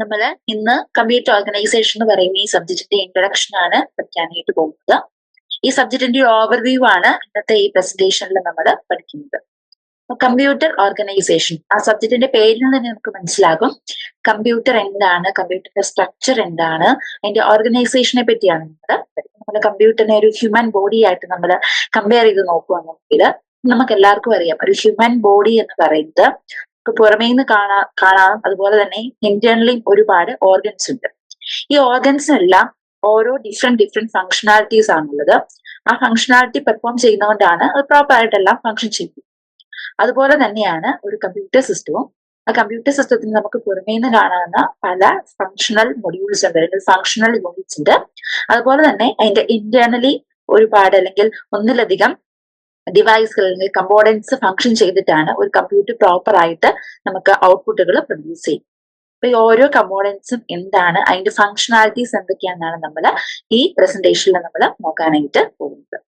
നമ്മൾ ഇന്ന് computer organisation എന്ന് പറയുന്ന ഈ സബ്ജക്റ്റിന്റെ ഇൻട്രൊഡക്ഷൻ ആണ് പഠിക്കാനായിട്ട് പോകുന്നത്. ഈ സബ്ജക്റ്റിന്റെ ഓവർവ്യൂ ആണ് ഇന്നത്തെ ഈ പ്രസന്റേഷനിൽ നമ്മൾ പഠിക്കുന്നത്. കമ്പ്യൂട്ടർ ഓർഗനൈസേഷൻ ആ സബ്ജക്റ്റിന്റെ പേരിൽ തന്നെ നമുക്ക് മനസ്സിലാകും. കമ്പ്യൂട്ടർ എന്താണ്? കമ്പ്യൂട്ടറിന്റെ സ്ട്രക്ചർ എന്താണ്? അതിന്റെ ഓർഗനൈസേഷനെ പറ്റിയാണ് നമ്മൾ നമ്മൾ കമ്പ്യൂട്ടറിനെ ഒരു ഹ്യൂമൻ ബോഡി ആയിട്ട് നമ്മൾ കമ്പയർ ചെയ്ത് നോക്കുകയാണെങ്കിൽ നമുക്ക് എല്ലാവർക്കും അറിയാം. ഒരു ഹ്യൂമൻ ബോഡി എന്ന് പറയുന്നത് പുറമേ നിന്ന് കാണാ കാണാം. അതുപോലെ തന്നെ ഇന്റേണലി ഒരുപാട് ഓർഗൻസ് ഉണ്ട്. ഈ ഓർഗൻസിനെല്ലാം ഓരോ ഡിഫറെന്റ് ഡിഫറെന്റ് ഫങ്ഷണാലിറ്റീസ് ആണുള്ളത്. ആ ഫങ്ഷണാലിറ്റി പെർഫോം ചെയ്യുന്നതുകൊണ്ടാണ് അത് പ്രോപ്പർ ആയിട്ടെല്ലാം ഫങ്ഷൻ ചെയ്യുന്നത് അതുപോലെ തന്നെയാണ് ഒരു കമ്പ്യൂട്ടർ സിസ്റ്റവും ആ കമ്പ്യൂട്ടർ സിസ്റ്റത്തിന് നമുക്ക് പുറമേ നിന്ന് കാണാവുന്ന പല ഫങ്ഷണൽ മൊഡ്യൂൾസ് ഉണ്ട്. അല്ലെങ്കിൽ ഫങ്ഷണൽ യൂണിറ്റ്സ് ഉണ്ട്. അതുപോലെ തന്നെ അതിന്റെ ഇന്റേണലി ഒരുപാട് അല്ലെങ്കിൽ ഒന്നിലധികം ഡിവൈസുകൾ അല്ലെങ്കിൽ കമ്പോണൻസ് ഫങ്ഷൻ ചെയ്തിട്ടാണ് ഒരു കമ്പ്യൂട്ടർ പ്രോപ്പർ ആയിട്ട് നമുക്ക് ഔട്ട്പുട്ടുകൾ പ്രൊഡ്യൂസ് ചെയ്യും അപ്പൊ ഈ ഓരോ കമ്പോണൻസും എന്താണ് അതിന്റെ ഫങ്ഷണാലിറ്റീസ് എന്തൊക്കെയാണെന്നാണ് നമ്മൾ ഈ പ്രസന്റേഷനിൽ നമ്മൾ നോക്കാനായിട്ട് പോകുന്നത്.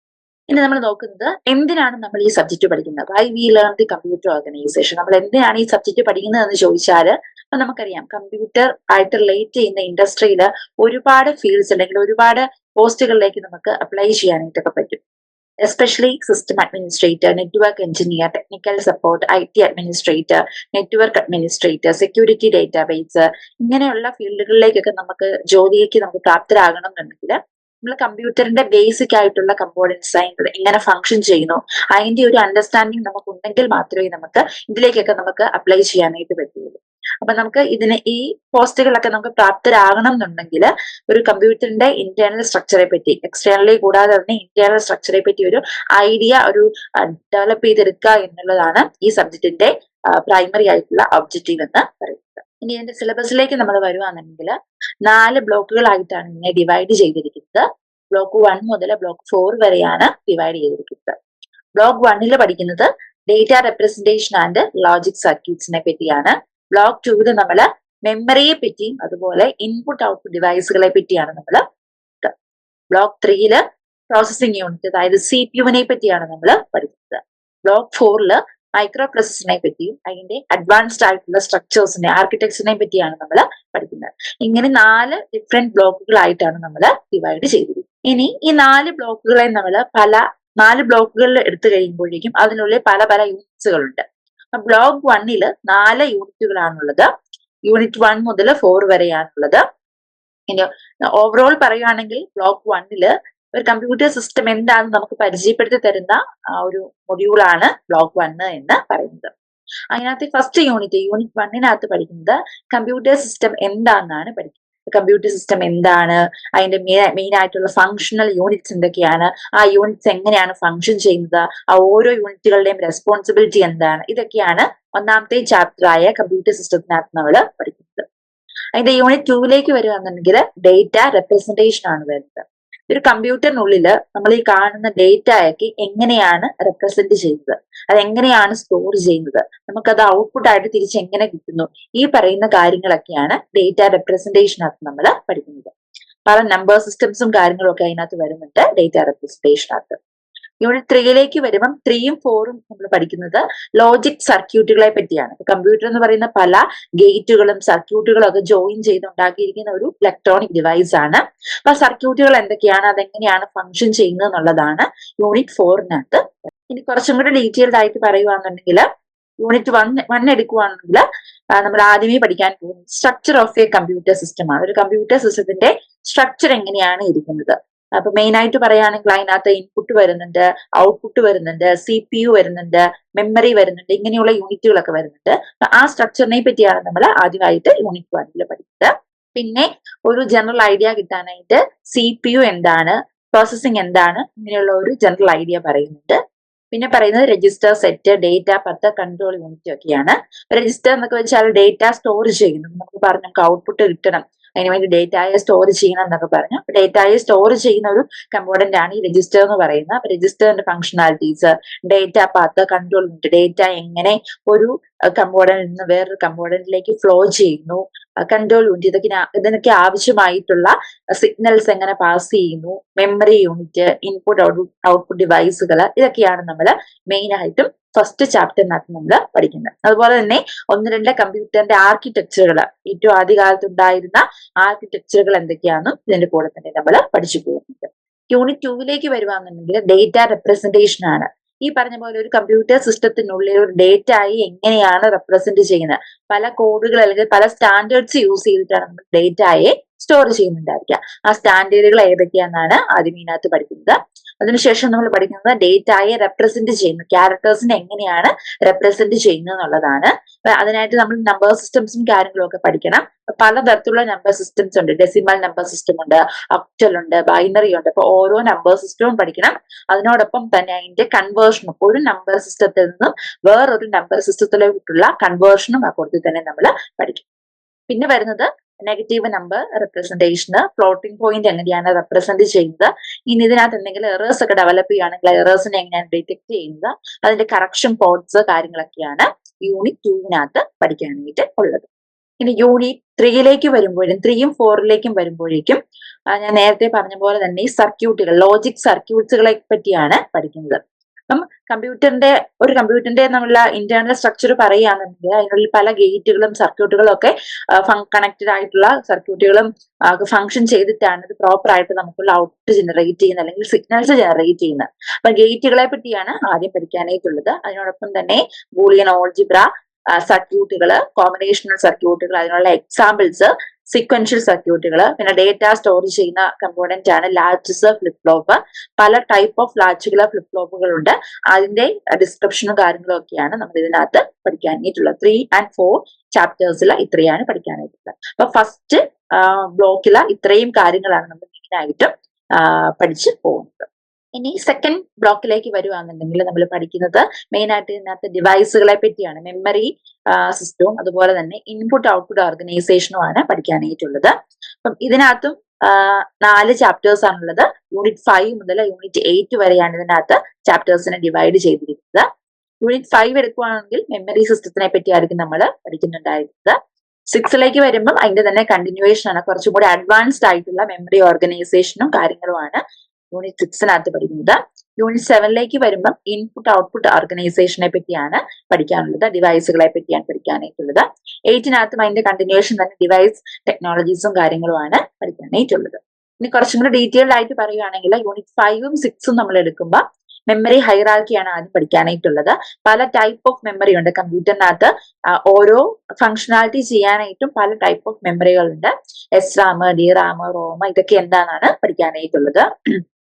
ഇനി നമ്മൾ നോക്കുന്നത് എന്തിനാണ് നമ്മൾ ഈ സബ്ജക്ട് പഠിക്കുന്നത്? Why we learn the computer organisation നമ്മൾ എന്തിനാണ് ഈ സബ്ജക്ട് പഠിക്കുന്നത് എന്ന് ചോദിച്ചാൽ നമുക്കറിയാം. കമ്പ്യൂട്ടർ ആയിട്ട് റിലേറ്റ് ചെയ്യുന്ന ഇൻഡസ്ട്രിയിൽ ഒരുപാട് ഫീൽഡ്സ് അല്ലെങ്കിൽ ഒരുപാട് പോസ്റ്റുകളിലേക്ക് നമുക്ക് അപ്ലൈ ചെയ്യാനായിട്ടൊക്കെ പറ്റും. Especially system administrator network engineer technical support I T administrator network administrator security database ഇങ്ങനെയുള്ള ഫീൽഡുകളിലേക്കൊക്കെ നമുക്ക് ജോലിയിലേക്ക് നമുക്ക് പ്രാപ്തരാകണം എന്നുണ്ടെങ്കിൽ നമ്മൾ കമ്പ്യൂട്ടറിന്റെ ബേസിക് ആയിട്ടുള്ള കമ്പോണൻസ് അതിന്റെ എങ്ങനെ ഫങ്ഷൻ ചെയ്യുന്നു. അതിന്റെ ഒരു അണ്ടർസ്റ്റാൻഡിങ് നമുക്ക് ഉണ്ടെങ്കിൽ മാത്രമേ നമുക്ക് ഇതിലേക്കൊക്കെ നമുക്ക് അപ്ലൈ ചെയ്യാനായിട്ട് പറ്റുള്ളൂ. അപ്പൊ നമുക്ക് ഇതിന് ഈ പോസ്റ്റുകളൊക്കെ നമുക്ക് പ്രാപ്തരാകണം എന്നുണ്ടെങ്കിൽ ഒരു കമ്പ്യൂട്ടറിന്റെ ഇന്റേണൽ സ്ട്രക്ചറെ പറ്റി എക്സ്റ്റേണലി കൂടാതെ തന്നെ ഇന്റേണൽ സ്ട്രക്ചറെ പറ്റി ഒരു ഐഡിയ ഒരു ഡെവലപ്പ് ചെയ്തെടുക്കുക എന്നുള്ളതാണ് ഈ സബ്ജക്റ്റിന്റെ പ്രൈമറി ആയിട്ടുള്ള ഒബ്ജക്റ്റീവ് എന്ന് പറയുന്നത്. ഇനി ഇതിന്റെ സിലബസിലേക്ക് നമ്മൾ വരുവാണെന്നുണ്ടെങ്കിൽ നാല് ബ്ലോക്കുകളായിട്ടാണ് ഇതിനെ ഡിവൈഡ് ചെയ്തിരിക്കുന്നത്. ബ്ലോക്ക് വൺ മുതൽ ബ്ലോക്ക് ഫോർ വരെയാണ് ഡിവൈഡ് ചെയ്തിരിക്കുന്നത്. ബ്ലോക്ക് വണ്ണിൽ പഠിക്കുന്നത് ഡേറ്റ റെപ്രസെന്റേഷൻ ആൻഡ് ലോജിക് സർക്യൂട്ട്സിനെ പറ്റിയാണ്. ബ്ലോക്ക് ടൂവിൽ നമ്മൾ മെമ്മറിയെ പറ്റിയും അതുപോലെ ഇൻപുട്ട് ഔട്ട്പുട്ട് ഡിവൈസുകളെ പറ്റിയാണ് നമ്മൾ ബ്ലോക്ക് ത്രീയിൽ പ്രോസസ്സിംഗ് യൂണിറ്റ് അതായത് സി പി യുവിനെ പറ്റിയാണ് നമ്മൾ പഠിക്കുന്നത്. ബ്ലോക്ക് ഫോറിൽ മൈക്രോ പ്രോസസ്സിനെ പറ്റിയും അതിന്റെ അഡ്വാൻസ്ഡ് ആയിട്ടുള്ള സ്ട്രക്ചേഴ്സിനെ ആർക്കിടെക്ചറിനെ പറ്റിയാണ് നമ്മൾ പഠിക്കുന്നത്. ഇങ്ങനെ നാല് ഡിഫറെന്റ് ബ്ലോക്കുകളായിട്ടാണ് നമ്മൾ ഡിവൈഡ് ചെയ്തത് ഇനി ഈ നാല് ബ്ലോക്കുകളെ നമ്മൾ പല നാല് ബ്ലോക്കുകളിൽ എടുത്തു കഴിയുമ്പോഴേക്കും അതിനുള്ളിൽ പല പല യൂണിറ്റ്സുകളുണ്ട് ബ്ലോക്ക് വണ്ണിൽ നാല് യൂണിറ്റുകളാണുള്ളത് യൂണിറ്റ് വൺ മുതൽ ഫോർ വരെയാണുള്ളത്. ഇനി ഓവറോൾ പറയുകയാണെങ്കിൽ ബ്ലോക്ക് വണ്ണിൽ ഒരു കമ്പ്യൂട്ടർ സിസ്റ്റം എന്താണെന്ന് നമുക്ക് പരിചയപ്പെടുത്തി തരുന്ന ഒരു മൊഡ്യൂളാണ് ബ്ലോക്ക് വണ്ണ് എന്ന് പറയുന്നത്. അതിനകത്ത് ഫസ്റ്റ് യൂണിറ്റ് യൂണിറ്റ് വണ്ണിനകത്ത് പഠിക്കുന്നത് കമ്പ്യൂട്ടർ സിസ്റ്റം എന്താണെന്നാണ് പഠിക്കുന്നത്. കമ്പ്യൂട്ടർ സിസ്റ്റം എന്താണ്? അതിന്റെ മെയിൻ ആയിട്ടുള്ള ഫങ്ഷണൽ യൂണിറ്റ്സ് എന്തൊക്കെയാണ്? ആ യൂണിറ്റ്സ് എങ്ങനെയാണ് ഫങ്ഷൻ ചെയ്യുന്നത്? ആ ഓരോ യൂണിറ്റുകളുടെയും റെസ്പോൺസിബിലിറ്റി എന്താണ്? ഇതൊക്കെയാണ് ഒന്നാമത്തെ ചാപ്റ്ററായ കമ്പ്യൂട്ടർ സിസ്റ്റത്തിനകത്ത് നമ്മൾ പഠിക്കുന്നത്. അതിന്റെ യൂണിറ്റ് ടൂവിലേക്ക് വരികയാണെന്നുണ്ടെങ്കിൽ ഡേറ്റ റെപ്രസെന്റേഷൻ ആണ് വരുന്നത്. ഒരു കമ്പ്യൂട്ടറിനുള്ളിൽ നമ്മൾ ഈ കാണുന്ന ഡേറ്റ ആക്കി എങ്ങനെയാണ് റെപ്രസെന്റ് ചെയ്യുന്നത്? അത് എങ്ങനെയാണ് സ്റ്റോർ ചെയ്യുന്നത്? നമുക്കത് ഔട്ട്പുട്ട് ആയിട്ട് തിരിച്ച് എങ്ങനെ കിട്ടുന്നു? ഈ പറയുന്ന കാര്യങ്ങളൊക്കെയാണ് ഡേറ്റ റെപ്രസെന്റേഷനകത്ത് നമ്മൾ പഠിക്കുന്നത്. പല നമ്പർ സിസ്റ്റംസും കാര്യങ്ങളും ഒക്കെ അതിനകത്ത് വരുന്നുണ്ട് ഡേറ്റ റെപ്രസെന്റേഷനകത്ത് യൂണിറ്റ് ത്രീയിലേക്ക് വരുമ്പം ത്രീയും ഫോറും നമ്മൾ പഠിക്കുന്നത് ലോജിക് സർക്യൂട്ടുകളെ പറ്റിയാണ്. കമ്പ്യൂട്ടർ എന്ന് പറയുന്ന പല ഗേറ്റുകളും സർക്യൂട്ടുകളും ഒക്കെ ജോയിൻ ചെയ്ത് ഉണ്ടാക്കിയിരിക്കുന്ന ഒരു ഇലക്ട്രോണിക് ഡിവൈസ് ആണ്. അപ്പൊ സർക്യൂട്ടുകൾ എന്തൊക്കെയാണ്? അതെങ്ങനെയാണ് ഫങ്ഷൻ ചെയ്യുന്നത് എന്നുള്ളതാണ് യൂണിറ്റ് ഫോറിനകത്ത് ഇനി കുറച്ചും കൂടി ഡീറ്റെയിൽഡ് ആയിട്ട് പറയുകയാണെന്നുണ്ടെങ്കിൽ യൂണിറ്റ് വൺ വൺ എടുക്കുകയാണെങ്കിൽ നമ്മൾ ആദ്യമേ പഠിക്കാൻ പോകുന്നത് structure of a computer system ആണ്. ഒരു കമ്പ്യൂട്ടർ സിസ്റ്റത്തിന്റെ സ്ട്രക്ചർ എങ്ങനെയാണ് ഇരിക്കുന്നത്? അപ്പൊ മെയിൻ ആയിട്ട് പറയുകയാണെങ്കിൽ അതിനകത്ത് ഇൻപുട്ട് വരുന്നുണ്ട് ഔട്ട്പുട്ട് വരുന്നുണ്ട് സി പി യു വരുന്നുണ്ട് മെമ്മറി വരുന്നുണ്ട് ഇങ്ങനെയുള്ള യൂണിറ്റുകളൊക്കെ വരുന്നുണ്ട്. ആ സ്ട്രക്ചറിനെ പറ്റിയാണ് നമ്മൾ ആദ്യമായിട്ട് യൂണിറ്റ് വണ്ണിൽ പഠിക്കുന്നത്. പിന്നെ ഒരു ജനറൽ ഐഡിയ കിട്ടാനായിട്ട് സി പി യു എന്താണ് പ്രോസസ്സിംഗ് എന്താണ് ഇങ്ങനെയുള്ള ഒരു ജനറൽ ഐഡിയ പറയുന്നുണ്ട്. പിന്നെ പറയുന്നത് register set data path control unit ഒക്കെയാണ്. രജിസ്റ്റർ എന്നൊക്കെ വെച്ചാൽ ഡേറ്റ സ്റ്റോർ ചെയ്യുന്നു. നമുക്ക് പറഞ്ഞു നമുക്ക് ഔട്ട്പുട്ട് കിട്ടണം. അതിനുവേണ്ടി ഡേറ്റായെ സ്റ്റോർ ചെയ്യണം എന്നൊക്കെ പറഞ്ഞു. ഡേറ്റായെ സ്റ്റോർ ചെയ്യുന്ന ഒരു കമ്പോണന്റ് ആണ് ഈ രജിസ്റ്റർ എന്ന് പറയുന്നത്. അപ്പൊ രജിസ്റ്ററിന്റെ functionalities data path control data എങ്ങനെ ഒരു കമ്പോണന്റിൽ നിന്ന് വേറൊരു കമ്പോണന്റിലേക്ക് ഫ്ലോ ചെയ്യുന്നു. കൺട്രോൾ യൂണിറ്റ് ഇതൊക്കെ ഇതിനൊക്കെ ആവശ്യമായിട്ടുള്ള സിഗ്നൽസ് എങ്ങനെ പാസ് ചെയ്യുന്നു മെമ്മറി യൂണിറ്റ് ഇൻപുട്ട് ഔട്ട്പുട്ട് ഡിവൈസുകൾ ഇതൊക്കെയാണ് നമ്മൾ മെയിൻ ആയിട്ടും ഫസ്റ്റ് ചാപ്റ്ററിനകത്ത് നമ്മൾ പഠിക്കുന്നത്. അതുപോലെ തന്നെ ഒന്ന് രണ്ട് കമ്പ്യൂട്ടറിന്റെ ആർക്കിടെക്ചറുകൾ ഏറ്റവും ആദ്യകാലത്ത് ഉണ്ടായിരുന്ന ആർക്കിടെക്ചറുകൾ എന്തൊക്കെയാണെന്നും ഇതിന്റെ കൂടെ തന്നെ നമ്മൾ പഠിച്ചു പോകുന്നുണ്ട്. യൂണിറ്റ് ടൂവിലേക്ക് വരുവാന്നുണ്ടെങ്കിൽ ഡേറ്റ റെപ്രസെന്റേഷൻ ആണ്. ഈ പറഞ്ഞ പോലെ ഒരു കമ്പ്യൂട്ടർ സിസ്റ്റത്തിനുള്ളിൽ ഒരു ഡേറ്റ ആയി എങ്ങനെയാണ് റെപ്രസെന്റ് ചെയ്യുന്നത്? പല കോഡുകൾ അല്ലെങ്കിൽ പല സ്റ്റാൻഡേർഡ്സ് യൂസ് ചെയ്തിട്ടാണ് നമ്മൾ ഡേറ്റയെ സ്റ്റോർ ചെയ്യുന്നുണ്ടായിരിക്കുക. ആ സ്റ്റാൻഡേർഡുകൾ ഏതൊക്കെയാണെന്നാണ് ആദ്യം ഇതിനകത്ത് പഠിക്കുന്നത്. അതിനുശേഷം നമ്മൾ പഠിക്കുന്നത് ഡേറ്റായെ റെപ്രസെന്റ് ചെയ്യുന്നു. ക്യാരക്ടേഴ്സിനെ എങ്ങനെയാണ് റെപ്രസെന്റ് ചെയ്യുന്നത് എന്നുള്ളതാണ്. അതിനായിട്ട് നമ്മൾ നമ്പർ സിസ്റ്റംസും കാര്യങ്ങളും ഒക്കെ പഠിക്കണം. പലതരത്തിലുള്ള നമ്പർ സിസ്റ്റംസ് ഉണ്ട്. ഡെസിമൽ നമ്പർ സിസ്റ്റം ഉണ്ട് അക്ടൽ ഉണ്ട് ബൈനറി ഉണ്ട്. അപ്പൊ ഓരോ നമ്പർ സിസ്റ്റവും പഠിക്കണം. അതിനോടൊപ്പം തന്നെ അതിന്റെ കൺവേർഷനും ഒരു നമ്പർ സിസ്റ്റത്തിൽ നിന്നും വേറൊരു നമ്പർ സിസ്റ്റത്തിലേക്കുള്ള കൺവേർഷനും ആ കൂടുതൽ തന്നെ നമ്മൾ പഠിക്കും. പിന്നെ വരുന്നത് നെഗറ്റീവ് നമ്പർ റെപ്രസെന്റേഷന് ഫ്ലോട്ടിംഗ് പോയിന്റ് എങ്ങനെയാണ് റെപ്രസെന്റ് ചെയ്യുന്നത്? ഇനി ഇതിനകത്ത് എന്തെങ്കിലും എറേഴ്സ് ഒക്കെ ഡെവലപ്പ് ചെയ്യുകയാണെങ്കിൽ എറേഴ്സിനെ എങ്ങനെയാണ് ഡിറ്റക്ട് ചെയ്യുന്നത്? അതിന്റെ കറക്ഷൻ പോർട്സ് കാര്യങ്ങളൊക്കെയാണ് യൂണിറ്റ് ടൂവിനകത്ത് പഠിക്കാനായിട്ട് ഉള്ളത്. ഇനി യൂണിറ്റ് ത്രീയിലേക്ക് വരുമ്പോഴും ത്രീയും ഫോറിലേക്കും വരുമ്പോഴേക്കും ഞാൻ നേരത്തെ പറഞ്ഞ പോലെ തന്നെ സർക്യൂട്ടുകൾ ലോജിക് സർക്യൂട്ട്സുകളെ പറ്റിയാണ് പഠിക്കുന്നത്. അപ്പം കമ്പ്യൂട്ടറിന്റെ ഒരു കമ്പ്യൂട്ടറിന്റെ നമ്മളുടെ ഇന്റേണൽ സ്ട്രക്ചർ പറയുകയാണെന്നുണ്ടെങ്കിൽ അതിനുള്ളിൽ പല ഗേറ്റുകളും സർക്യൂട്ടുകളും ഒക്കെ കണക്റ്റഡ് ആയിട്ടുള്ള സർക്യൂട്ടുകളും ഫംഗ്ഷൻ ചെയ്തിട്ടാണ് ഇത് പ്രോപ്പർ ആയിട്ട് നമുക്കുള്ള ഔട്ട്പുട്ട് ജനറേറ്റ് ചെയ്യുന്നത് അല്ലെങ്കിൽ സിഗ്നൽസ് ജനറേറ്റ് ചെയ്യുന്നത്. അപ്പൊ ഗേറ്റുകളെ പറ്റിയാണ് ആദ്യം പഠിക്കാനായിട്ടുള്ളത്. അതിനോടൊപ്പം തന്നെ ബൂളിയൻ ഓൾജിബ്ര സർക്യൂട്ടുകൾ കോമ്പിനേഷണൽ സർക്യൂട്ടുകൾ അതിനുള്ള എക്സാമ്പിൾസ് സീക്വൻഷ്യൽ സർക്യൂട്ടുകൾ പിന്നെ ഡേറ്റ സ്റ്റോർ ചെയ്യുന്ന കമ്പോണന്റ് ആണ് ലാച്ചസ് ഫ്ലിപ്പ് ഫ്ലോപ്പ് പല ടൈപ്പ് ഓഫ് ലാച്ചുകൾ ഫ്ലിപ്പ് ഫ്ലോപ്പുകളുണ്ട് അതിന്റെ ഡിസ്ക്രിപ്ഷനും കാര്യങ്ങളും ഒക്കെയാണ് നമ്മൾ ഇതിനകത്ത് പഠിക്കാനായിട്ടുള്ളത് ത്രീ ആൻഡ് ഫോർ ചാപ്റ്റേഴ്സിൽ ഇത്രയാണ് പഠിക്കാനായിട്ടുള്ളത് അപ്പൊ ഫസ്റ്റ് ബ്ലോക്കിൽ ഇത്രയും കാര്യങ്ങളാണ് നമ്മൾ മെയിനായിട്ടും പഠിച്ചു പോകുന്നത്. ഇനി സെക്കൻഡ് ബ്ലോക്കിലേക്ക് വരുവാണെന്നുണ്ടെങ്കിൽ നമ്മൾ പഠിക്കുന്നത് മെയിൻ ആയിട്ട് ഇതിനകത്ത് ഡിവൈസുകളെ പറ്റിയാണ്. മെമ്മറി സിസ്റ്റവും അതുപോലെ തന്നെ ഇൻപുട്ട് ഔട്ട്പുട്ട് ഓർഗനൈസേഷനുമാണ് പഠിക്കാനായിട്ടുള്ളത്. അപ്പം ഇതിനകത്തും നാല് ചാപ്റ്റേഴ്സ് ആണുള്ളത്. യൂണിറ്റ് ഫൈവ് മുതൽ യൂണിറ്റ് എയ്റ്റ് വരെയാണ് ഇതിനകത്ത് ചാപ്റ്റേഴ്സിനെ ഡിവൈഡ് ചെയ്തിരിക്കുന്നത്. യൂണിറ്റ് ഫൈവ് എടുക്കുകയാണെങ്കിൽ മെമ്മറി സിസ്റ്റത്തിനെ പറ്റിയായിരിക്കും നമ്മൾ പഠിക്കുന്നുണ്ടായിരുന്നത്. സിക്സിലേക്ക് വരുമ്പം അതിന്റെ തന്നെ കണ്ടിന്യൂവേഷൻ ആണ്. കുറച്ചും കൂടി അഡ്വാൻസ്ഡ് ആയിട്ടുള്ള മെമ്മറി ഓർഗനൈസേഷനും കാര്യങ്ങളുമാണ് യൂണിറ്റ് സിക്സിനകത്ത് പഠിക്കുന്നത്. യൂണിറ്റ് സെവനിലേക്ക് വരുമ്പം ഇൻപുട്ട് ഔട്ട്പുട്ട് ഓർഗനൈസേഷനെ പറ്റിയാണ് പഠിക്കാനുള്ളത്. ഡിവൈസുകളെ പറ്റിയാണ് പഠിക്കാനായിട്ടുള്ളത്. എയ്റ്റിനകത്തും അതിന്റെ കണ്ടിന്യൂഷൻ തന്നെ ഡിവൈസ് ടെക്നോളജീസും കാര്യങ്ങളുമാണ് പഠിക്കാനായിട്ടുള്ളത്. ഇനി കുറച്ചും കൂടി ഡീറ്റെയിൽഡ് ആയിട്ട് പറയുകയാണെങ്കിൽ യൂണിറ്റ് ഫൈവും സിക്സും നമ്മൾ എടുക്കുമ്പോൾ മെമ്മറി ഹൈറാർക്കിയാണ് ആദ്യം പഠിക്കാനായിട്ടുള്ളത്. പല ടൈപ്പ് ഓഫ് മെമ്മറി ഉണ്ട്. കമ്പ്യൂട്ടറിനകത്ത് ഓരോ ഫംഗ്ഷനാലിറ്റി ചെയ്യാനായിട്ടും പല type of മെമ്മറികളുണ്ട് S RAM D RAM ROM ഇതൊക്കെ എന്താണെന്നാണ് പഠിക്കാനായിട്ടുള്ളത്.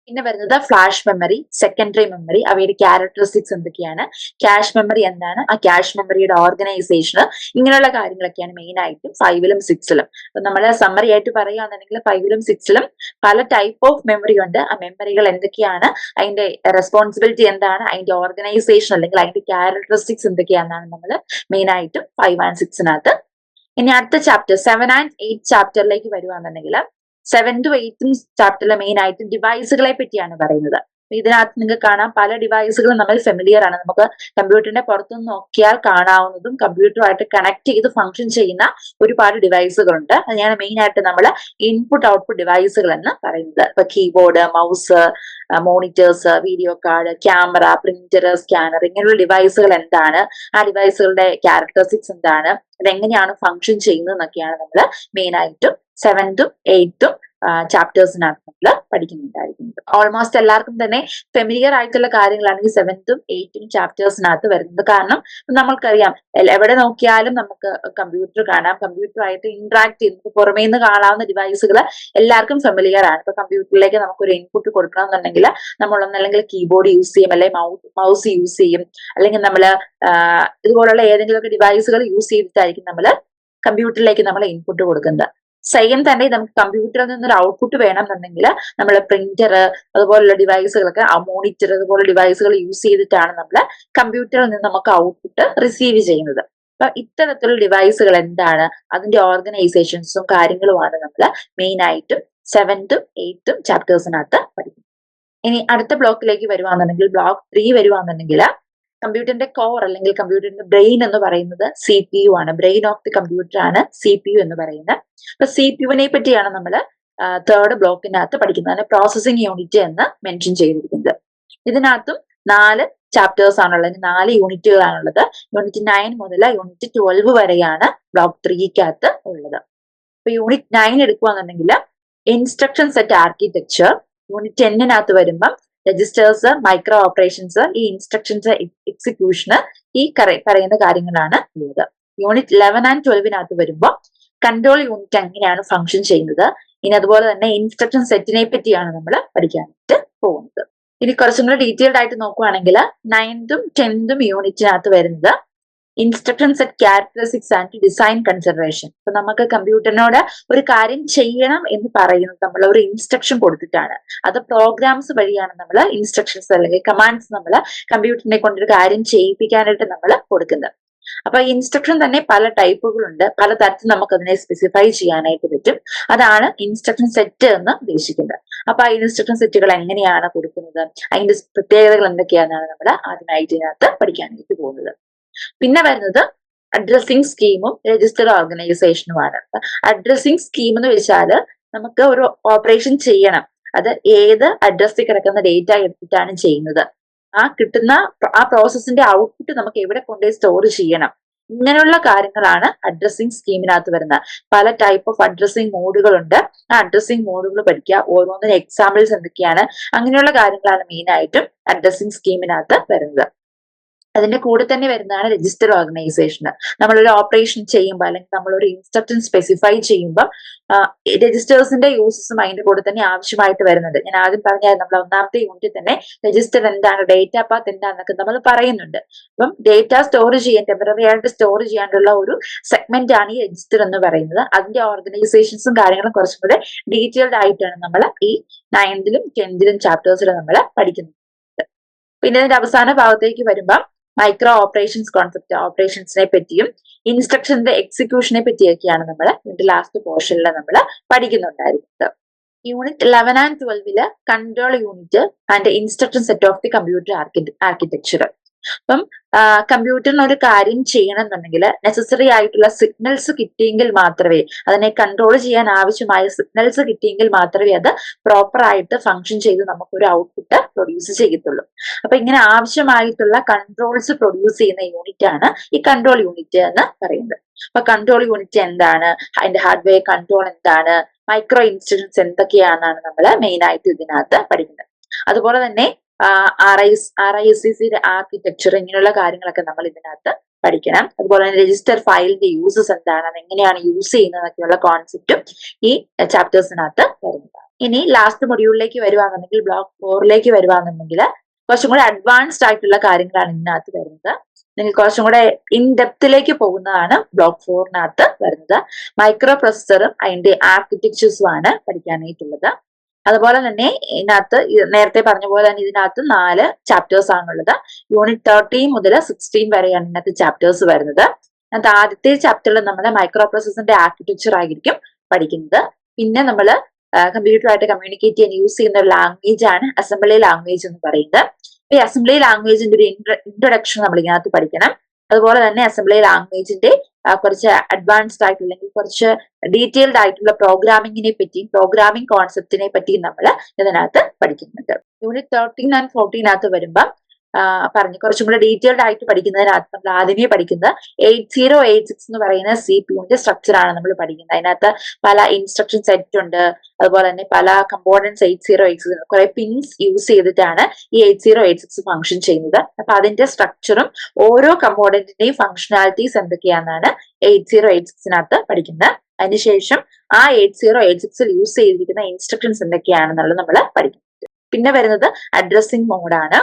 പിന്നെ വരുന്നത് ഫ്ലാഷ് മെമ്മറി സെക്കൻഡറി മെമ്മറി അവയുടെ ക്യാരക്ടറിസ്റ്റിക്സ് എന്തൊക്കെയാണ്? ക്യാഷ് മെമ്മറി എന്താണ്? ആ ക്യാഷ് മെമ്മറിയുടെ ഓർഗനൈസേഷൻ ഇങ്ങനെയുള്ള കാര്യങ്ങളൊക്കെയാണ് മെയിൻ ആയിട്ടും ഫൈവിലും സിക്സിലും അപ്പൊ നമ്മൾ സമ്മറി ആയിട്ട് പറയുകയാണെന്നുണ്ടെങ്കിൽ ഫൈവിലും സിക്സിലും പല ടൈപ്പ് ഓഫ് മെമ്മറി ഉണ്ട്. ആ മെമ്മറികൾ എന്തൊക്കെയാണ്? അതിന്റെ റെസ്പോൺസിബിലിറ്റി എന്താണ്? അതിന്റെ ഓർഗനൈസേഷൻ അല്ലെങ്കിൽ അതിന്റെ ക്യാരക്ടറിസ്റ്റിക്സ് എന്തൊക്കെയാണെന്നാണ് നമ്മൾ മെയിൻ ആയിട്ടും ഫൈവ് ആൻഡ് സിക്സിനകത്ത് ഇനി അടുത്ത ചാപ്റ്റർ സെവൻ ആൻഡ് എയ്റ്റ് ചാപ്റ്ററിലേക്ക് വരുവാണെന്നുണ്ടെങ്കിൽ സെവൻത്തും എയ്ത്തും ചാപ്റ്ററിലെ മെയിൻ ആയിട്ട് ഡിവൈസുകളെ പറ്റിയാണ് പറയുന്നത്. ഇതിനകത്ത് നിങ്ങൾക്ക് കാണാം പല ഡിവൈസുകളും നമ്മൾ ഫെമിലിയർ ആണ്. നമുക്ക് കമ്പ്യൂട്ടറിന്റെ പുറത്തുനിന്ന് നോക്കിയാൽ കാണാവുന്നതും കമ്പ്യൂട്ടറുമായിട്ട് കണക്ട് ചെയ്ത് ഫംഗ്ഷൻ ചെയ്യുന്ന ഒരുപാട് ഡിവൈസുകളുണ്ട് അതിനാണ് മെയിൻ ആയിട്ട് നമ്മൾ ഇൻപുട്ട് ഔട്ട്പുട്ട് ഡിവൈസുകൾ എന്ന് പറയുന്നത്. ഇപ്പൊ keyboard mouse monitors video card camera printer scanner ഇങ്ങനെയുള്ള ഡിവൈസുകൾ എന്താണ്? ആ ഡിവൈസുകളുടെ ക്യാരക്ടറിസ്റ്റിക്സ് എന്താണ്? അതെങ്ങനെയാണ് ഫംഗ്ഷൻ ചെയ്യുന്നത് എന്നൊക്കെയാണ് നമ്മൾ മെയിൻ ആയിട്ടും സെവൻത്തും എയ്ത്തും ചാപ്റ്റേഴ്സിനകത്ത് നമ്മൾ പഠിക്കുന്നുണ്ടായിരിക്കുന്നത് ഓൾമോസ്റ്റ് എല്ലാവർക്കും തന്നെ ഫെമിലിയർ ആയിട്ടുള്ള കാര്യങ്ങളാണ് ഈ സെവൻത്തും എയ്ത്തും ചാപ്റ്റേഴ്സിനകത്ത് വരുന്നത്. കാരണം നമ്മൾക്കറിയാം എവിടെ നോക്കിയാലും നമുക്ക് കമ്പ്യൂട്ടർ കാണാം. കമ്പ്യൂട്ടറുമായിട്ട് ഇന്ററാക്ട് ചെയ്യുന്നത് പുറമേ നിന്ന് കാണാവുന്ന ഡിവൈസുകൾ എല്ലാവർക്കും ഫെമിലിയർ ആണ്. ഇപ്പൊ കമ്പ്യൂട്ടറിലേക്ക് നമുക്ക് ഒരു ഇൻപുട്ട് കൊടുക്കണമെന്നുണ്ടെങ്കിൽ നമ്മൾ ഒന്നല്ലെങ്കിൽ കീബോർഡ് യൂസ് ചെയ്യും അല്ലെങ്കിൽ മൗസ് യൂസ് ചെയ്യും. അല്ലെങ്കിൽ നമ്മൾ ഇതുപോലുള്ള ഏതെങ്കിലുമൊക്കെ ഡിവൈസുകൾ യൂസ് ചെയ്തിട്ടായിരിക്കും നമ്മൾ കമ്പ്യൂട്ടറിലേക്ക് നമ്മൾ ഇൻപുട്ട് കൊടുക്കുന്നത്. സെയിം തന്നെ നമുക്ക് കമ്പ്യൂട്ടറിൽ നിന്നൊരു ഔട്ട്പുട്ട് വേണമെന്നുണ്ടെങ്കിൽ നമ്മൾ പ്രിന്റർ അതുപോലുള്ള ഡിവൈസുകളൊക്കെ ആ മോണിറ്റർ അതുപോലെ ഡിവൈസുകൾ യൂസ് ചെയ്തിട്ടാണ് നമ്മൾ കമ്പ്യൂട്ടറിൽ നിന്ന് നമുക്ക് ഔട്ട്പുട്ട് റിസീവ് ചെയ്യുന്നത്. അപ്പൊ ഇത്തരത്തിലുള്ള ഡിവൈസുകൾ എന്താണ്? അതിന്റെ ഓർഗനൈസേഷൻസും കാര്യങ്ങളുമാണ് നമ്മൾ മെയിൻ ആയിട്ടും സെവൻത്തും എയ്ത്തും ചാപ്റ്റേഴ്സിനകത്ത് പഠിക്കുന്നത്. ഇനി അടുത്ത ബ്ലോക്കിലേക്ക് വരുവാന്നുണ്ടെങ്കിൽ ബ്ലോക്ക് ത്രീ വരുവാന്നുണ്ടെങ്കിൽ കമ്പ്യൂട്ടറിന്റെ കോർ അല്ലെങ്കിൽ കമ്പ്യൂട്ടറിന്റെ ബ്രെയിൻ എന്ന് പറയുന്നത് സി പി യു ആണ്. ബ്രെയിൻ ഓഫ് ദി കമ്പ്യൂട്ടർ ആണ് സി പി യു എന്ന് പറയുന്നത്. അപ്പൊ സി പി യുവിനെ പറ്റിയാണ് നമ്മൾ തേർഡ് ബ്ലോക്കിനകത്ത് പഠിക്കുന്നത്. അതിന് പ്രോസസ്സിംഗ് യൂണിറ്റ് എന്ന് മെൻഷൻ ചെയ്തിരിക്കുന്നത്. ഇതിനകത്തും നാല് ചാപ്റ്റേഴ്സ് ആണുള്ളത്. നാല് യൂണിറ്റുകളാണുള്ളത് യൂണിറ്റ് നയൻ മുതൽ യൂണിറ്റ് ട്വൽവ് വരെയാണ് ബ്ലോക്ക് ത്രീക്കകത്ത് ഉള്ളത്. ഇപ്പൊ യൂണിറ്റ് നയൻ എടുക്കുകയാണെന്നുണ്ടെങ്കിൽ ഇൻസ്ട്രക്ഷൻ സെറ്റ് ആർക്കിടെക്ചർ യൂണിറ്റ് ടെന്നിനകത്ത് വരുമ്പം രജിസ്റ്റേഴ്സ് മൈക്രോ ഓപ്പറേഷൻസ് ഈ ഇൻസ്ട്രക്ഷൻസ് എക്സിക്യൂഷന് ഈ പറയുന്ന കാര്യങ്ങളാണ് ഉള്ളത്. യൂണിറ്റ് ലെവൻ ആൻഡ് ട്വൽവിനകത്ത് വരുമ്പോൾ കൺട്രോൾ യൂണിറ്റ് എങ്ങനെയാണ് ഫംഗ്ഷൻ ചെയ്യുന്നത്. ഇനി അതുപോലെ തന്നെ ഇൻസ്ട്രക്ഷൻ സെറ്റിനെ പറ്റിയാണ് നമ്മൾ പഠിക്കാനായിട്ട് പോകുന്നത്. ഇനി കുറച്ചും കൂടെ ഡീറ്റെയിൽഡ് ആയിട്ട് നോക്കുവാണെങ്കിൽ നയൻതും ടെൻത്തും യൂണിറ്റിനകത്ത് വരുന്നത് instruction set characteristics and design consideration ഇപ്പൊ നമുക്ക് കമ്പ്യൂട്ടറിനോട് ഒരു കാര്യം ചെയ്യണം എന്ന് പറയുന്നത് നമ്മൾ ഒരു ഇൻസ്ട്രക്ഷൻ കൊടുത്തിട്ടാണ്. അത് പ്രോഗ്രാംസ് വഴിയാണ് നമ്മൾ ഇൻസ്ട്രക്ഷൻസ് അല്ലെങ്കിൽ കമാൻഡ്സ് നമ്മൾ കമ്പ്യൂട്ടറിനെ കൊണ്ടൊരു കാര്യം ചെയ്യിപ്പിക്കാനായിട്ട് നമ്മൾ കൊടുക്കുന്നത്. അപ്പൊ ഇൻസ്ട്രക്ഷൻ തന്നെ പല ടൈപ്പുകളുണ്ട് പല തരത്തിൽ നമുക്ക് അതിനെ സ്പെസിഫൈ ചെയ്യാനായിട്ട് പറ്റും. അതാണ് ഇൻസ്ട്രക്ഷൻ സെറ്റ് എന്ന് ഉദ്ദേശിക്കുന്നത്. അപ്പൊ ആ ഇൻസ്ട്രക്ഷൻ സെറ്റുകൾ എങ്ങനെയാണ് കൊടുക്കുന്നത്? അതിന്റെ പ്രത്യേകതകൾ എന്തൊക്കെയാണെന്നാണ് നമ്മൾ ആദ്യമായിട്ട് ഇതിനകത്ത് പഠിക്കാനായിട്ട് പോകുന്നത്. പിന്നെ വരുന്നത് അഡ്രസ്സിംഗ് സ്കീമും രജിസ്റ്റർ ഓർഗനൈസേഷനുമാണ് അഡ്രസ്സിംഗ് സ്കീം എന്ന് വെച്ചാൽ നമുക്ക് ഒരു ഓപ്പറേഷൻ ചെയ്യണം. അത് ഏത് അഡ്രസ്സിൽ കിടക്കുന്ന ഡേറ്റ എടുത്തിട്ടാണ് ചെയ്യുന്നത്. ആ കിട്ടുന്ന ആ പ്രോസസ്സിന്റെ ഔട്ട്പുട്ട് നമുക്ക് എവിടെ കൊണ്ടുപോയി സ്റ്റോർ ചെയ്യണം. ഇങ്ങനെയുള്ള കാര്യങ്ങളാണ് അഡ്രസ്സിംഗ് സ്കീമിനകത്ത് വരുന്നത്. പല ടൈപ്പ് ഓഫ് അഡ്രസ്സിംഗ് മോഡുകളുണ്ട് ആ അഡ്രസ്സിംഗ് മോഡുകൾ പഠിക്കുക. ഓരോന്നിനും എക്സാമ്പിൾസ് എന്തൊക്കെയാണ്? അങ്ങനെയുള്ള കാര്യങ്ങളാണ് മെയിൻ ആയിട്ടും അഡ്രസ്സിംഗ് സ്കീമിനകത്ത് വരുന്നത്. അതിന്റെ കൂടെ തന്നെ വരുന്നതാണ് രജിസ്റ്റർ ഓർഗനൈസേഷൻ നമ്മളൊരു ഓപ്പറേഷൻ ചെയ്യുമ്പോൾ അല്ലെങ്കിൽ നമ്മൾ ഒരു ഇൻസ്ട്രക്ഷൻ സ്പെസിഫൈ ചെയ്യുമ്പോൾ രജിസ്റ്റേഴ്സിന്റെ യൂസസും അതിന്റെ കൂടെ തന്നെ ആവശ്യമായിട്ട് വരുന്നത് ഞാൻ ആദ്യം പറഞ്ഞാൽ നമ്മൾ ഒന്നാമത്തെ യൂണിറ്റിൽ തന്നെ രജിസ്റ്റർ എന്താണ് ഡേറ്റ പാത്ത് എന്താണെന്നൊക്കെ നമ്മൾ പറയുന്നുണ്ട്. അപ്പം ഡേറ്റ സ്റ്റോർ ചെയ്യാൻ ടെമ്പററി ആയിട്ട് സ്റ്റോർ ചെയ്യാനുള്ള ഒരു സെഗ്മെന്റ് ആണ് ഈ രജിസ്റ്റർ എന്ന് പറയുന്നത്. അതിന്റെ ഓർഗനൈസേഷൻസും കാര്യങ്ങളും കുറച്ചും കൂടെ ഡീറ്റെയിൽഡ് ആയിട്ടാണ് നമ്മൾ ഈ നയൻത്തിലും ടെൻത്തിലും ചാപ്റ്റേഴ്സിലും നമ്മൾ പഠിക്കുന്നത്. പിന്നെ അതിന്റെ അവസാന ഭാഗത്തേക്ക് വരുമ്പോൾ മൈക്രോ ഓപ്പറേഷൻസ് കോൺസെപ്റ്റ് ഓപ്പറേഷൻസിനെ പറ്റിയും ഇൻസ്ട്രക്ഷന്റെ എക്സിക്യൂഷനെ പറ്റിയൊക്കെയാണ് നമ്മൾ ഇതിന്റെ ലാസ്റ്റ് പോർഷനിൽ നമ്മൾ പഠിക്കുന്നുണ്ടായിരുന്നത്. Unit eleven and ട്വൽവിൽ control unit and instruction set of the computer architecture അപ്പം കമ്പ്യൂട്ടറിന് ഒരു കാര്യം ചെയ്യണം എന്നുണ്ടെങ്കിൽ നെസസറി ആയിട്ടുള്ള സിഗ്നൽസ് കിട്ടിയെങ്കിൽ മാത്രമേ അതിനെ കൺട്രോൾ ചെയ്യാൻ ആവശ്യമായ സിഗ്നൽസ് കിട്ടിയെങ്കിൽ മാത്രമേ അത് പ്രോപ്പർ ആയിട്ട് ഫങ്ഷൻ ചെയ്ത് നമുക്ക് ഒരു ഔട്ട്പുട്ട് പ്രൊഡ്യൂസ് ചെയ്യത്തുള്ളൂ. അപ്പൊ ഇങ്ങനെ ആവശ്യമായിട്ടുള്ള കൺട്രോൾസ് പ്രൊഡ്യൂസ് ചെയ്യുന്ന യൂണിറ്റ് ആണ് ഈ കൺട്രോൾ യൂണിറ്റ് എന്ന് പറയുന്നത്. അപ്പൊ കൺട്രോൾ യൂണിറ്റ് എന്താണ്? അതിന്റെ ഹാർഡ്വെയർ കൺട്രോൾ എന്താണ്? മൈക്രോ ഇൻസ്ട്രക്ഷൻസ് എന്തൊക്കെയാണെന്നാണ് നമ്മൾ മെയിൻ ആയിട്ട് ഇതിനകത്ത് പഠിക്കുന്നത്. അതുപോലെ തന്നെ R I R I S C architecture ഇങ്ങനെയുള്ള കാര്യങ്ങളൊക്കെ നമ്മൾ ഇതിനകത്ത് പഠിക്കണം. അതുപോലെ തന്നെ രജിസ്റ്റർ ഫയലിന്റെ യൂസസ് എന്താണ് അത് എങ്ങനെയാണ് യൂസ് ചെയ്യുന്നതൊക്കെയുള്ള കോൺസെപ്റ്റും ഈ ചാപ്റ്റേഴ്സിനകത്ത് വരുന്നതാണ്. ഇനി ലാസ്റ്റ് മൊഡ്യൂളിലേക്ക് വരുവാണെന്നുണ്ടെങ്കിൽ ബ്ലോക്ക് ഫോറിലേക്ക് വരുവാണെന്നുണ്ടെങ്കിൽ കുറച്ചും കൂടെ അഡ്വാൻസ്ഡ് ആയിട്ടുള്ള കാര്യങ്ങളാണ് ഇതിനകത്ത് വരുന്നത്. നിങ്ങൾ കുറച്ചും കൂടെ ഇൻ ഡെപ്തിലേക്ക് പോകുന്നതാണ് ബ്ലോക്ക് ഫോറിനകത്ത് വരുന്നത്. മൈക്രോ പ്രൊസസ്സറും അതിന്റെ ആർക്കിടെക്ചേഴ്സും ആണ് പഠിക്കാനായിട്ടുള്ളത്. അതുപോലെ തന്നെ ഇതിനകത്ത് നേരത്തെ പറഞ്ഞ പോലെ തന്നെ ഇതിനകത്ത് നാല് ചാപ്റ്റേഴ്സ് ആണുള്ളത്. യൂണിറ്റ് തേർട്ടീൻ മുതൽ സിക്സ്റ്റീൻ വരെയാണ് ഇതിനകത്ത് ചാപ്റ്റേഴ്സ് വരുന്നത്. അതിനകത്ത് ആദ്യത്തെ ചാപ്റ്ററിൽ നമ്മൾ മൈക്രോ പ്രോസസ്സിന്റെ ആർക്കിടെക്ചർ ആയിരിക്കും പഠിക്കുന്നത്. പിന്നെ നമ്മൾ കമ്പ്യൂട്ടറുമായിട്ട് കമ്മ്യൂണിക്കേറ്റ് ചെയ്യാൻ യൂസ് ചെയ്യുന്ന ഒരു ലാംഗ്വേജ് ആണ് അസംബ്ലി ലാംഗ്വേജ് എന്ന് പറയുന്നത്. ഈ അസംബ്ലി ലാംഗ്വേജിന്റെ ഒരു ഇൻട്രൊഡക്ഷൻ നമ്മൾ ഇതിനകത്ത് പഠിക്കണം. അതുപോലെ തന്നെ അസംബ്ലി ലാംഗ്വേജിന്റെ കുറച്ച് അഡ്വാൻസ്ഡ് ആയിട്ടുള്ള അല്ലെങ്കിൽ കുറച്ച് ഡീറ്റെയിൽഡ് ആയിട്ടുള്ള പ്രോഗ്രാമിങ്ങിനെ പറ്റിയും പ്രോഗ്രാമിംഗ് കോൺസെപ്റ്റിനെ പറ്റിയും നമ്മൾ ഇതിനകത്ത് പഠിക്കുന്നുണ്ട്. യൂണിറ്റ് തേർട്ടീൻ ആൻഡ് ഫോർട്ടീനകത്ത് വരുമ്പം പറഞ്ഞു. കുറച്ചും കൂടെ ഡീറ്റെയിൽഡ് ആയിട്ട് പഠിക്കുന്നതിനകത്ത് നമ്മൾ ആദ്യമേ പഠിക്കുന്നത് എയ്റ്റ് സീറോ എയ്റ്റ് സിക്സ് എന്ന് പറയുന്ന സി പി യുന്റെ സ്ട്രക്ചർ ആണ് നമ്മൾ പഠിക്കുന്നത്. അതിനകത്ത് പല ഇൻസ്ട്രക്ഷൻ സെറ്റ് ഉണ്ട്. അതുപോലെ തന്നെ പല components eight zero eight six കുറെ പിൻസ് യൂസ് ചെയ്തിട്ടാണ് ഈ eight zero eight six function ചെയ്യുന്നത്. അപ്പൊ അതിന്റെ സ്ട്രക്ചറും ഓരോ കമ്പോണന്റിന്റെയും ഫംഗ്ഷനാലിറ്റീസ് എന്തൊക്കെയാണെന്നാണ് എയ്റ്റ് സീറോ എയ്റ്റ് സിക്സിനകത്ത് പഠിക്കുന്നത്. അതിനുശേഷം ആ എയ്റ്റ് സീറോ എയ്റ്റ് സിക്സിൽ യൂസ് ചെയ്തിരിക്കുന്ന ഇൻസ്ട്രക്ഷൻസ് എന്തൊക്കെയാണെന്നുള്ളത് നമ്മൾ പഠിക്കുന്നത് പിന്നെ വരുന്നത് അഡ്രസ്സിംഗ് മോഡാണ്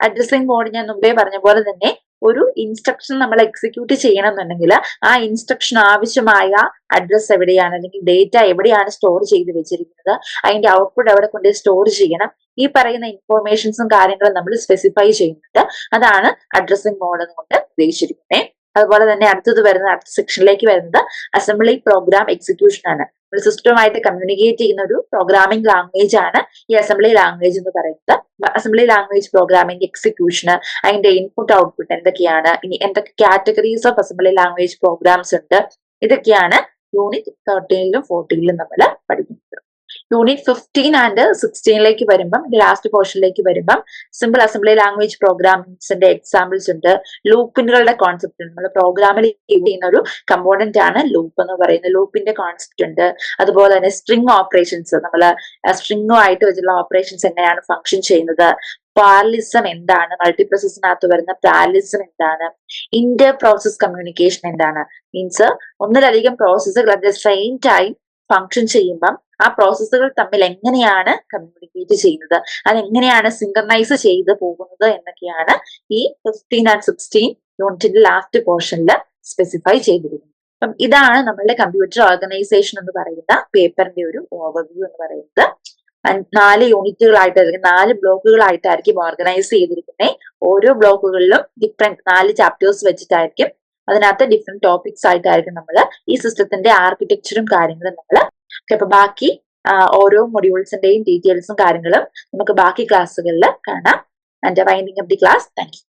അഡ്രസ്സിംഗ് മോഡ് ഞാൻ മുമ്പേ പറഞ്ഞ പോലെ തന്നെ ഒരു ഇൻസ്ട്രക്ഷൻ നമ്മൾ എക്സിക്യൂട്ട് ചെയ്യണം എന്നുണ്ടെങ്കിൽ ആ ഇൻസ്ട്രക്ഷൻ ആവശ്യമായ അഡ്രസ് എവിടെയാണ് അല്ലെങ്കിൽ ഡേറ്റ എവിടെയാണ് സ്റ്റോർ ചെയ്ത് വെച്ചിരിക്കുന്നത് അതിന്റെ ഔട്ട്പുട്ട് എവിടെ കൊണ്ട് സ്റ്റോർ ചെയ്യണം. ഈ പറയുന്ന ഇൻഫോർമേഷൻസും കാര്യങ്ങളും നമ്മൾ സ്പെസിഫൈ ചെയ്യുന്നുണ്ട്. അതാണ് അഡ്രസ്സിംഗ് മോഡ് കൊണ്ട് ഉദ്ദേശിച്ചിരിക്കുന്നത് അതുപോലെ തന്നെ അടുത്തത് വരുന്നത് അടുത്ത സെക്ഷനിലേക്ക് വരുന്നത് അസംബ്ലി പ്രോഗ്രാം എക്സിക്യൂഷൻ ആണ്. നമ്മൾ സിസ്റ്റമായിട്ട് കമ്മ്യൂണിക്കേറ്റ് ചെയ്യുന്ന ഒരു പ്രോഗ്രാമിംഗ് ലാംഗ്വേജ് ആണ് ഈ അസംബ്ലി ലാംഗ്വേജ് എന്ന് പറയുന്നത്. അസംബ്ലി ലാംഗ്വേജ് പ്രോഗ്രാമിംഗ് എക്സിക്യൂഷന് അതിന്റെ ഇൻപുട്ട് ഔട്ട്പുട്ട് എന്തൊക്കെയാണ്? ഇനി എന്തൊക്കെ categories of assembly language programs ഉണ്ട്? ഇതൊക്കെയാണ് യൂണിറ്റ് തേർട്ടീനിലും ഫോർട്ടീനിലും നമ്മൾ പഠിക്കുന്നത്. യൂണിറ്റ് ഫിഫ്റ്റീൻ ആൻഡ് സിക്സ്റ്റീനിലേക്ക് വരുമ്പം ലാസ്റ്റ് പോർഷനിലേക്ക് വരുമ്പം സിമ്പിൾ അസംബ്ലി ലാംഗ്വേജ് പ്രോഗ്രാംസിന്റെ എക്സാമ്പിൾസ് ഉണ്ട്. ലൂപ്പിനുകളുടെ കോൺസെപ്റ്റ് ഉണ്ട്. നമ്മൾ പ്രോഗ്രാമിൽ യൂസ് ചെയ്യുന്ന ഒരു കമ്പോണന്റ് ആണ് ലൂപ്പ് എന്ന് പറയുന്നത്. ലൂപ്പിന്റെ കോൺസെപ്റ്റ് ഉണ്ട്. അതുപോലെ തന്നെ സ്ട്രിങ് ഓപ്പറേഷൻസ് നമ്മൾ സ്ട്രിങ്ങുമായിട്ട് വെച്ചുള്ള ഓപ്പറേഷൻസ് എങ്ങനെയാണ് ഫങ്ഷൻ ചെയ്യുന്നത്. പാരലിസം എന്താണ്? മൾട്ടിപ്രൊസസിനകത്ത് വരുന്ന പാരലിസം എന്താണ്? ഇന്റർ പ്രോസസ് കമ്മ്യൂണിക്കേഷൻ എന്താണ്? മീൻസ് ഒന്നിലധികം പ്രോസസ്സുകൾ at the same time function ചെയ്യുമ്പം ആ പ്രോസസ്സുകൾ തമ്മിൽ എങ്ങനെയാണ് കമ്മ്യൂണിക്കേറ്റ് ചെയ്യുന്നത്? അതെങ്ങനെയാണ് സിങ്കർണൈസ് ചെയ്ത് പോകുന്നത് എന്നൊക്കെയാണ് ഈ ഫിഫ്റ്റീൻ ആൻഡ് സിക്സ്റ്റീൻ യൂണിറ്റിന്റെ ലാസ്റ്റ് പോർഷനിൽ സ്പെസിഫൈ ചെയ്തിരിക്കുന്നത്. അപ്പം ഇതാണ് നമ്മളുടെ കമ്പ്യൂട്ടർ ഓർഗനൈസേഷൻ എന്ന് പറയുന്ന പേപ്പറിന്റെ ഒരു ഓവർവ്യൂ എന്ന് പറയുന്നത്. നാല് യൂണിറ്റുകളായിട്ട് അല്ലെങ്കിൽ നാല് ബ്ലോക്കുകളായിട്ടായിരിക്കും ഓർഗനൈസ് ചെയ്തിരിക്കുന്നത് ഓരോ ബ്ലോക്കുകളിലും ഡിഫറെന്റ് നാല് ചാപ്റ്റേഴ്സ് വെച്ചിട്ടായിരിക്കും അതിനകത്ത് ഡിഫറെന്റ് ടോപ്പിക്സ് ആയിട്ടായിരിക്കും നമ്മൾ ഈ സിസ്റ്റത്തിന്റെ ആർക്കിടെക്ചറും കാര്യങ്ങളും നമ്മൾ അപ്പൊ ബാക്കി ഓരോ മൊഡ്യൂൾസിന്റെയും ഡീറ്റെയിൽസും കാര്യങ്ങളും നമുക്ക് ബാക്കി ക്ലാസ്സുകളിൽ കാണാം. And winding of the class thank you